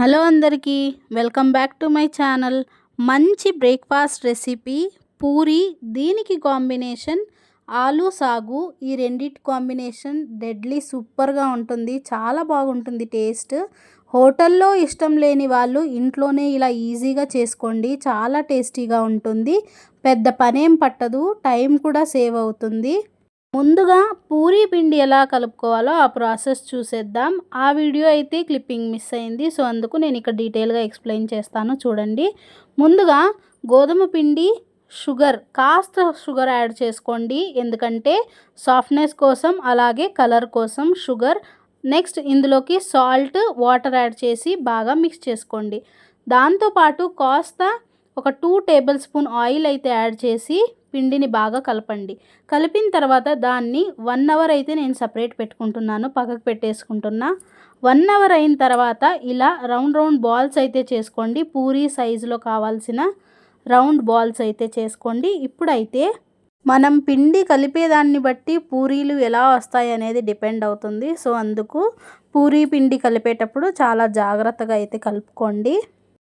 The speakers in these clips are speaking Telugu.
హలో అందరికీ welcome back to my channel. మంచి బ్రేక్ఫాస్ట్ రెసిపీ పూరి దీనికి కాంబినేషన్ ఆలు సాగు. ఈ రెండిటి కాంబినేషన్ డెడ్లీ సూపర్గా ఉంటుంది చాలా బాగుంటుంది టేస్ట్. హోటల్లో ఇష్టం లేని వాళ్ళు ఇంట్లోనే ఇలా ఈజీగా చేసుకోండి చాలా టేస్టీగా ఉంటుంది. పెద్ద పనేం పట్టదు టైం కూడా సేవ్ అవుతుంది. ముందుగా పూరీ పిండి ఎలా కలుపుకోవాలో ఆ ప్రాసెస్ చూసేద్దాం. ఆ వీడియో అయితే క్లిప్పింగ్ మిస్ అయింది సో అందుకు నేను ఇక్కడ డీటెయిల్గా ఎక్స్ప్లెయిన్ చేస్తాను చూడండి. ముందుగా గోధుమ పిండి షుగర్ కాస్త షుగర్ యాడ్ చేసుకోండి. ఎందుకంటే సాఫ్ట్నెస్ కోసం అలాగే కలర్ కోసం షుగర్. నెక్స్ట్ ఇందులోకి సాల్ట్ వాటర్ యాడ్ చేసి బాగా మిక్స్ చేసుకోండి. దాంతోపాటు కాస్త ఒక టూ టేబుల్ స్పూన్ ఆయిల్ అయితే యాడ్ చేసి పిండిని బాగా కలపండి. కలిపిన తర్వాత దాన్ని వన్ అవర్ అయితే నేను సపరేట్ పెట్టుకుంటున్నాను. పక్కకు పెట్టేసుకుంటున్నా. వన్ అవర్ అయిన తర్వాత ఇలా రౌండ్ రౌండ్ బాల్స్ అయితే చేసుకోండి. పూరీ సైజులో కావాల్సిన రౌండ్ బాల్స్ అయితే చేసుకోండి. ఇప్పుడైతే మనం పిండి కలిపేదాన్ని బట్టి పూరీలు ఎలా వస్తాయి అనేది డిపెండ్ అవుతుంది. సో అందుకు పూరీ పిండి కలిపేటప్పుడు చాలా జాగ్రత్తగా అయితే కలుపుకోండి.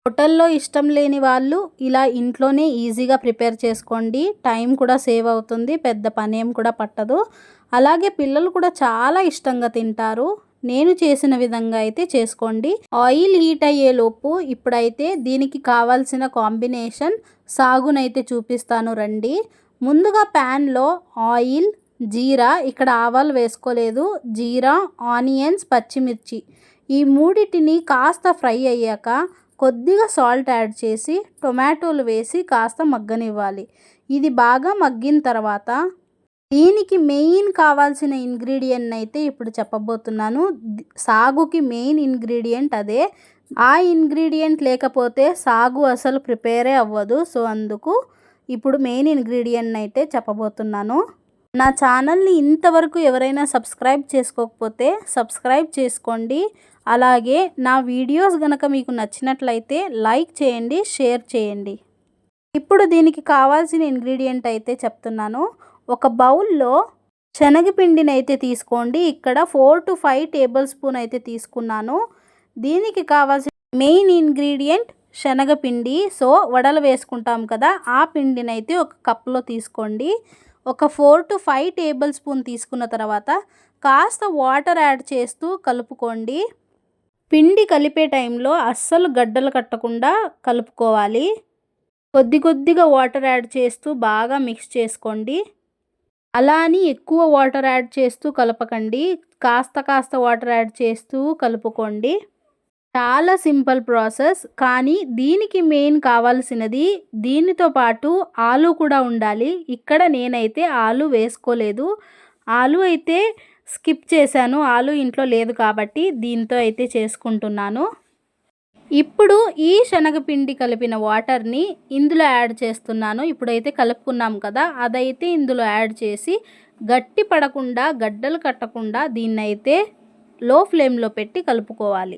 హోటల్లో ఇష్టం లేని వాళ్ళు ఇలా ఇంట్లోనే ఈజీగా ప్రిపేర్ చేసుకోండి. టైం కూడా సేవ్ అవుతుంది. పెద్ద పనేం కూడా పట్టదు. అలాగే పిల్లలు కూడా చాలా ఇష్టంగా తింటారు. నేను చేసిన విధంగా అయితే చేసుకోండి. ఆయిల్ హీట్ అయ్యేలోపు ఇప్పుడైతే దీనికి కావాల్సిన కాంబినేషన్ సాగునైతే చూపిస్తాను రండి. ముందుగా ప్యాన్లో ఆయిల్ జీరా ఇక్కడ ఆవాలు వేసుకోలేదు. జీరా ఆనియన్స్ పచ్చిమిర్చి. ఈ మూడిటిని కాస్త ఫ్రై అయ్యాక కొద్దిగా సాల్ట్ యాడ్ చేసి టొమాటోలు వేసి కాస్త మగ్గనివ్వాలి. ఇది బాగా మగ్గిన తర్వాత దీనికి మెయిన్ కావాల్సిన ఇంగ్రీడియంట్ అయితే ఇప్పుడు చెప్పబోతున్నాను. సాగుకి మెయిన్ ఇంగ్రీడియంట్ అదే. ఆ ఇంగ్రీడియంట్ లేకపోతే సాగు అసలు ప్రిపేరే అవ్వదు. సో అందుకు ఇప్పుడు మెయిన్ ఇంగ్రీడియంట్ అయితే చెప్పబోతున్నాను. నా ఛానల్ని ఇంతవరకు ఎవరైనా సబ్స్క్రైబ్ చేసుకోకపోతే సబ్స్క్రైబ్ చేసుకోండి. అలాగే నా వీడియోస్ గనక మీకు నచ్చినట్లయితే లైక్ చేయండి షేర్ చేయండి. ఇప్పుడు దీనికి కావాల్సిన ఇంగ్రీడియంట్ అయితే చెప్తున్నాను. ఒక బౌల్లో శనగపిండిని అయితే తీసుకోండి. ఇక్కడ four to five table spoon అయితే తీసుకున్నాను. దీనికి కావాల్సిన మెయిన్ ఇంగ్రీడియంట్ శనగపిండి సో వడలు వేసుకుంటాం కదా ఆ పిండిని అయితే ఒక కప్లో తీసుకోండి. ఒక four to five table spoon తీసుకున్న తర్వాత కాస్త వాటర్ యాడ్ చేస్తూ కలుపుకోండి. పిండి కలిపే టైంలో అస్సలు గడ్డలు కట్టకుండా కలుపుకోవాలి. కొద్ది కొద్దిగా వాటర్ యాడ్ చేస్తూ బాగా మిక్స్ చేసుకోండి. అలా అని ఎక్కువ వాటర్ యాడ్ చేస్తూ కలపకండి. కాస్త కాస్త వాటర్ యాడ్ చేస్తూ కలుపుకోండి. చాలా సింపుల్ ప్రాసెస్ కానీ దీనికి మెయిన్ కావాల్సినది దీనితో పాటు ఆలు కూడా ఉండాలి. ఇక్కడ నేనైతే ఆలు వేసుకోలేదు. ఆలు అయితే స్కిప్ చేశాను. ఆలు ఇంట్లో లేదు కాబట్టి దీంతో అయితే చేసుకుంటున్నాను. ఇప్పుడు ఈ శనగపిండి కలిపిన వాటర్ని ఇందులో యాడ్ చేస్తున్నాను. ఇప్పుడైతే కలుపుకున్నాం కదా అదైతే ఇందులో యాడ్ చేసి గట్టి పడకుండా గడ్డలు కట్టకుండా దీన్నైతే లో ఫ్లేమ్లో పెట్టి కలుపుకోవాలి.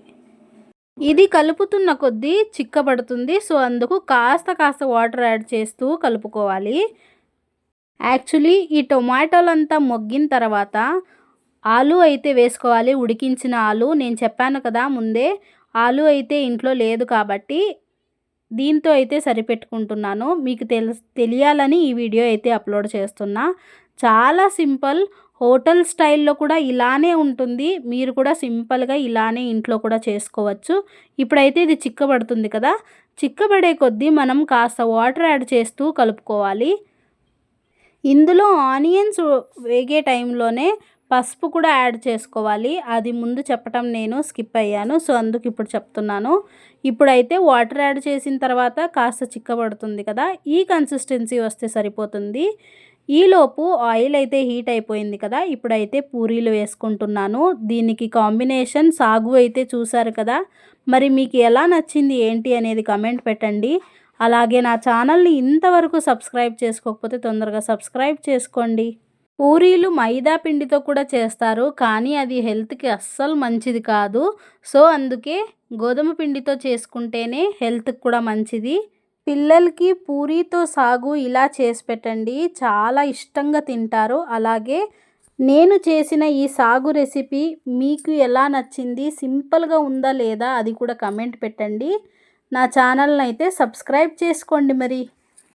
ఇది కలుపుతున్న కొద్దీ చిక్కబడుతుంది. సో అందుకు కాస్త కాస్త వాటర్ యాడ్ చేస్తూ కలుపుకోవాలి. యాక్చువల్లీ ఈ టొమాటోలంతా మొగ్గిన తర్వాత ఆలు అయితే వేసుకోవాలి. ఉడికించిన ఆలు నేను చెప్పాను కదా ముందే ఆలు అయితే ఇంట్లో లేదు కాబట్టి దీంతో అయితే సరిపెట్టుకుంటున్నాను. మీకు తెలి తెలియాలని ఈ వీడియో అయితే అప్లోడ్ చేస్తున్నా. చాలా సింపుల్ హోటల్ స్టైల్లో కూడా ఇలానే ఉంటుంది. మీరు కూడా సింపుల్గా ఇలానే ఇంట్లో కూడా చేసుకోవచ్చు. ఇప్పుడైతే ఇది చిక్కబడుతుంది కదా. చిక్కబడే కొద్దీ మనం కాస్త వాటర్ యాడ్ చేస్తూ కలుపుకోవాలి. ఇందులో ఆనియన్స్ వేగే టైంలోనే పసుపు కూడా యాడ్ చేసుకోవాలి. అది ముందు చెప్పటం నేను స్కిప్ అయ్యాను. సో అందుకు ఇప్పుడు చెప్తున్నాను. ఇప్పుడైతే వాటర్ యాడ్ చేసిన తర్వాత కాస్త చిక్కబడుతుంది కదా. ఈ కన్సిస్టెన్సీ వస్తే సరిపోతుంది. ఈలోపు ఆయిల్ అయితే హీట్ అయిపోయింది కదా ఇప్పుడైతే పూరీలు వేసుకుంటున్నాను. దీనికి కాంబినేషన్ సాగు అయితే చూసారు కదా. మరి మీకు ఎలా నచ్చింది ఏంటి అనేది కమెంట్ పెట్టండి. అలాగే నా ఛానల్ని ఇంతవరకు సబ్స్క్రైబ్ చేసుకోకపోతే తొందరగా సబ్స్క్రైబ్ చేసుకోండి. పూరీలు మైదా పిండితో కూడా చేస్తారు కానీ అది హెల్త్కి అస్సలు మంచిది కాదు. సో అందుకే గోధుమ పిండితో చేసుకుంటేనే హెల్త్కి కూడా మంచిది. పిల్లలకి పూరీతో సాగు ఇలా చేసి పెట్టండి. చాలా ఇష్టంగా తింటారు. అలాగే నేను చేసిన ఈ సాగు రెసిపీ మీకు ఎలా నచ్చింది సింపుల్గా ఉందా లేదా అది కూడా కమెంట్ పెట్టండి. నా ఛానల్ని అయితే సబ్స్క్రైబ్ చేసుకోండి మరి.